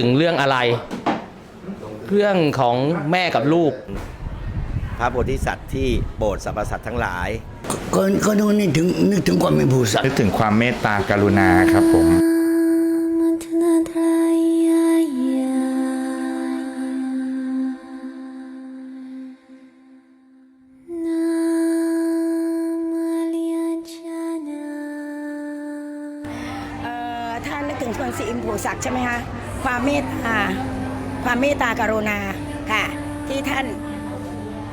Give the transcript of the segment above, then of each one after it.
ถึงเรื่องอะไร เรื่องของแม่กับลูก พระโพธิสัตว์ที่โปรดสรรพสัตว์ทั้งหลาย ก็ก็ต้องนึกถึงนึกถึงความเป็นผู้สัตนึว์ กถึงความเมตตากรุณาครับผม ถึงคนสีอิมผูศักดิ์ใช่ไหมคะความเมตตาความเมตตากรุณาค่ะที่ท่าน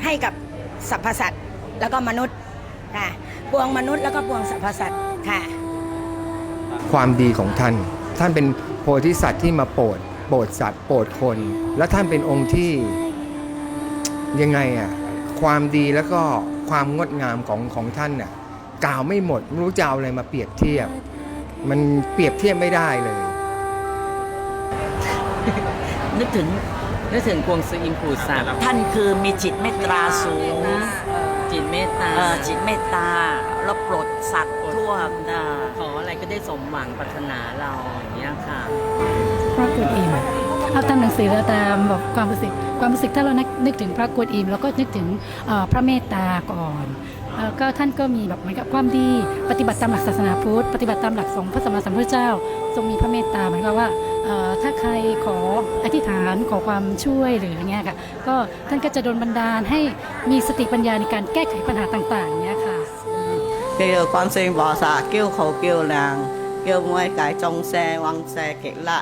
ให้กับสรรพสัตว์แล้วก็มนุษย์ค่ะปวงมนุษย์แล้วก็ปวงสรรพสัตว์ค่ะ ความดีของท่าน ท่านเป็นโพธิสัตว์ที่มาโปรดโปรดสัตว์โปรดคน และท่านเป็นองค์ที่ยังไงอะความดีแล้วก็ความงดงามของของท่านน่ะกล่าวไม่หมดไม่รู้จะเอาอะไรมาเปรียบเทียบ มันเปรียบเทียบไม่ได้เลย นึกถึงนึกถึงกวงซืออิมผูสัตว์ท่านคือมีจิตเมตตาสูงจิตเมตตาเอ่อจิตเมตตาแล้วโปรดสัตว์ทั่วเอ่อขออะไรก็ได้สมหวังปรารถนาเราอย่างเงี้ยค่ะพระกวนอิมเอาตามหนังสือแล้วตามแบบความรู้สึกความรู้สึกถ้าเรานึกนึกถึงพระกวนอิมเราก็นึกถึงเอ่อพระเมตตาก่อนเอ่อ ก็ท่านก็มีแบบเหมือนกับความดีปฏิบัติตามหลักศาสนาพุทธปฏิบัติตามหลักสองพระสัมมาสัมพุทธเจ้า ทรงมีพระเมตตาเหมือนกับว่าถ้าใครขออธิษฐานขอความช่วยหรือเงี้ยค่ะก็ท่านก็จะโดนบันดาลให้มีสติปัญญาในการแก้ไขปัญหาต่างๆเงี้ยค่ะเกี่ยวคอนเซ็งบ่อสาเกี่ยวเขาเกี่ยวนางเกี่ยวมวยกายจงแซวังแซเกละ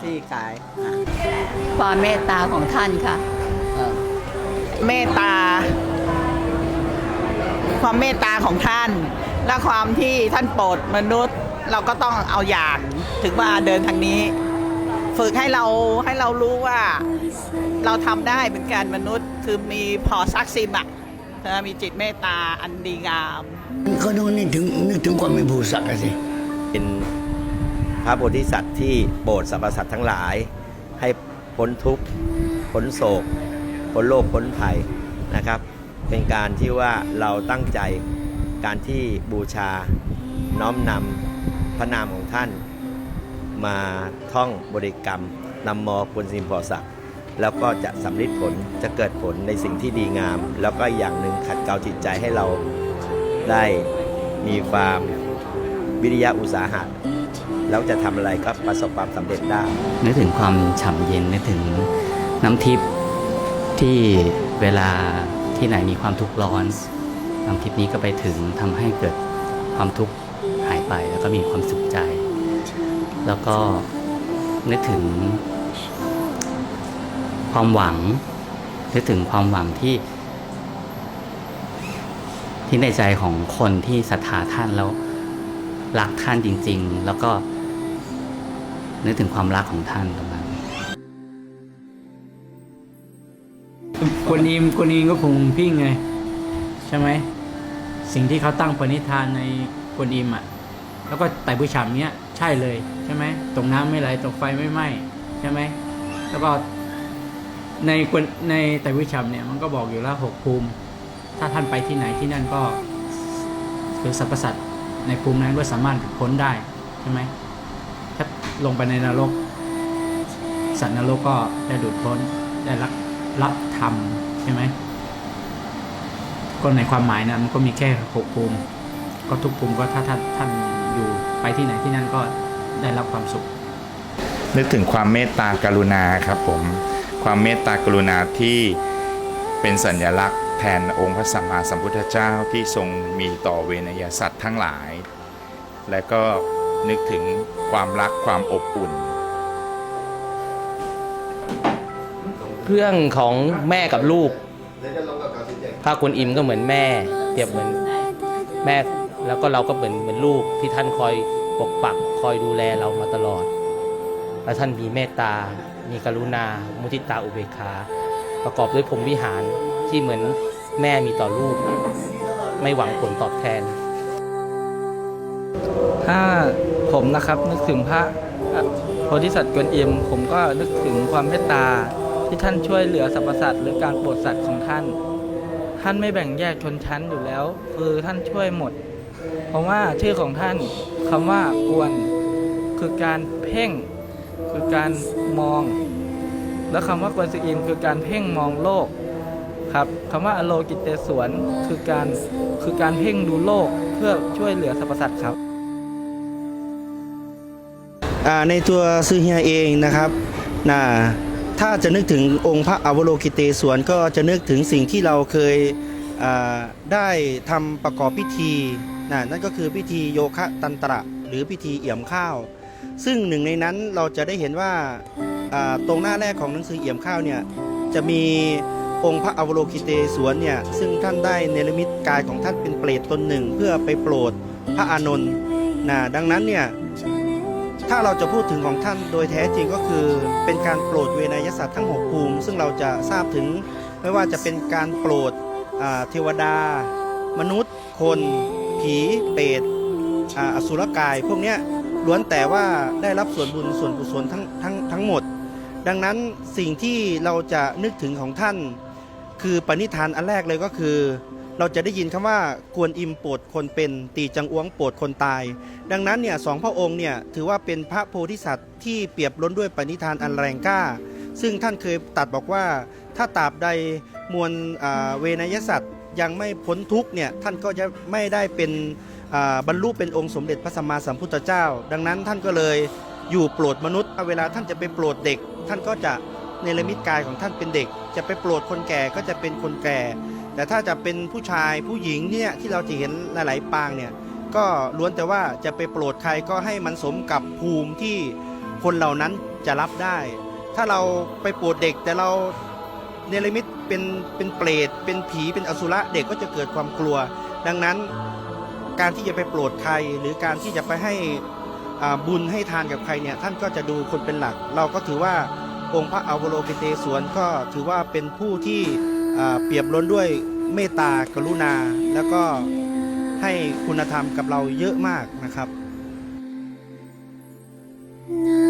สี่กายความเมตตาของท่านค่ะเมตตา ความเมตตาของท่าน และความที่ท่านโปรดมนุษย์เราก็ต้องเอาอย่างถึงมาเดินทางนี้ ฝึกให้เราให้เรารู้ว่า เราทำได้เป็นการมนุษย์คือมีพอซักซิมอะนะมีจิตเมตตาอันดีงามก็ต้องนึกถึงนึกถึงความเป็นผู้สัตว์อะสิเป็นพระโพธิสัตว์ที่โปรดสรรพสัตว์ทั้งหลาย ให้พ้นทุกข์พ้นโศกพ้นโลกพ้นภัยนะครับ เป็นการที่ว่าเราตั้งใจการที่บูชาน้อมนำพระนามของท่าน มาท่องบริกรรมนำมอคุณสิมพอสักดิ์แล้วก็จะสำลิดผลจะเกิดผลในสิ่งที่ดีงาม แล้วก็อย่างหนึ่งขัดเกลาจิตใจให้เราได้มีความวิริยะอุตสาหะแล้วจะทำอะไรก็ประสบความสำเร็จได้ นึกถึงความฉ่ำเย็นนึกถึงน้ำทิพย์ที่เวลา ที่ไหนมีความทุกข์ร้อนน้ำทิพย์นี้ก็ไปถึงทำให้เกิดความทุกข์หายไปแล้วก็มีความสุขใจ แล้วก็นึกถึง ความหวังนึกถึงความหวังที่ ที่ในใจของคนที่ศรัทธาท่านแล้วรักท่านจริง ๆ แล้วก็นึกถึงความรักของท่านตรงนั้น กวนอิมกวนอิมก็คงพิงไง ใช่ไหม สิ่งที่เขาตั้งปณิธานในกวนอิมอะ แล้วก็ไต่บุญฉ่ำเนี้ย ใช่เลยใช่ไหมตกน้ำไม่ไหลตกไฟไม่ไหม้ใช่ไหมแล้วก็ในกวนในไต่บุญฉ่ำเนี่ยมันก็บอกอยู่แล้วหกภูมิ ถ้าท่านไปที่ไหนที่นั่นก็คือสรรพสัตว์ในภูมินั้นก็สามารถพ้นได้ใช่ไหมถ้าลงไปในนรก สัตว์นรกก็ได้ดูดพ้นได้รับ รับธรรมใช่ไหมก็ในความหมายนะมันก็มีแค่หกภูมิ ก็ทุกภูมิก็ถ้าท่านท่านอยู่ไปที่ไหนที่นั่นก็ได้รับความสุข นึกถึงความเมตตากรุณาครับผมความเมตตากรุณาที่เป็นสัญลักษณ์แทนองค์พระสัมมาสัมพุทธเจ้าที่ทรงมีต่อเวนยสัตว์ทั้งหลาย และก็นึกถึงความรักความอบอุ่น เรื่องของแม่กับลูกพระกวนอิมก็เหมือนแม่เปรียบเหมือนแม่แล้วก็เราก็เหมือนเหมือนลูกที่ท่านคอยปกปักคอยดูแลเรามาตลอด และท่านมีเมตตา มีกรุณา มุทิตาอุเบกขา ประกอบด้วยพรหมวิหารที่เหมือนแม่มีต่อลูก ไม่หวังผลตอบแทน ถ้าผมนะครับนึกถึงพระโพธิสัตว์กวนอิมผมก็นึกถึงความเมตตา ที่ท่านช่วยเหลือสรรพสัตว์หรือการโปรดสัตว์ของท่าน ท่านไม่แบ่งแยกชนชั้นอยู่แล้ว คือท่านช่วยหมด เพราะว่าชื่อของท่านคำว่ากวน คือการเพ่ง คือการมอง แล้วคำว่ากวนซีอิมคือการเพ่งมองโลกครับคำว่าอโลกิเตสวนคือการคือการเพ่งดูโลกเพื่อช่วยเหลือสรรพสัตว์ครับในตัวซือเฮียเองนะครับนะ ถ้าจะนึกถึงองค์พระอวโลกิเตศวนก็จะนึกถึงสิ่งที่เราเคยได้ทำประกอบพิธีนะนั่นก็คือพิธีโยคะตันตระ หรือพิธีเอี่ยมข้าว ซึ่งหนึ่งในนั้นเราจะได้เห็นว่าอ่าตรงหน้าแรกของหนังสือเอี่ยมข้าวเนี่ยจะมีองค์พระอวโลกิเตศวนเนี่ยซึ่งท่านได้เนรมิตกายของท่านเป็นเปรตตนหนึ่ง เพื่อไปโปรดพระอานนท์นะดังนั้นเนี่ย ถ้าเราจะพูดถึงของท่านโดยแท้จริงก็คือเป็นการโปรดเวนยสัตว์ทั้ง 6 ภูมิ ซึ่งเราจะทราบถึงไม่ว่าจะเป็นการโปรดเทวดา มนุษย์ คน ผีเปรตอสุรกาย พวกนี้ล้วนแต่ว่าได้รับส่วนบุญส่วนกุศลทั้งทั้งทั้งหมด ดังนั้นสิ่งที่เราจะนึกถึงของท่าน คือปณิธานอันแรกเลยก็คือ เราจะได้ยินคำว่ากวนอิมโปรดคนเป็น ตีจังอ้วงโปรดคนตาย ดังนั้นเนี่ยสองพระองค์เนี่ยถือว่าเป็นพระโพธิสัตว์ที่เปรียบล้นด้วยปณิธานอันแรงกล้า ซึ่งท่านเคยตัดบอกว่า ถ้าตราบใดมวลเวนยสัตว์ยังไม่พ้นทุกเนี่ยท่านก็จะไม่ได้เป็นบรรลุเป็นองค์สมเด็จพระสัมมาสัมพุทธเจ้า ดังนั้นท่านก็เลยอยู่โปรดมนุษย์ เวลาท่านจะไปโปรดเด็ก ท่านก็จะเนรมิตกายของท่านเป็นเด็ก จะไปโปรดคนแก่ก็จะเป็นคนแก่ แต่ถ้าจะเป็นผู้ชายผู้หญิงเนี่ยที่เราจะเห็นหลาย ๆ ปางเนี่ยก็ล้วนแต่ว่าจะไปโปรดใครก็ให้มันสมกับภูมิที่คนเหล่านั้นจะรับได้ ถ้าเราไปโปรดเด็กแต่เราเนรมิตเป็นเป็นเปรตเป็นผีเป็นอสุระเด็กก็จะเกิดความกลัว ดังนั้นการที่จะไปโปรดใครหรือการที่จะไปให้บุญให้ทานกับใครเนี่ยท่านก็จะดูคนเป็นหลัก เราก็ถือว่าองค์พระอวโลกิเตศวนก็ถือว่าเป็นผู้ที่เปรียบล้นด้วย เมตตากรุณา แล้วก็ให้คุณธรรมกับเราเยอะมากนะครับ No.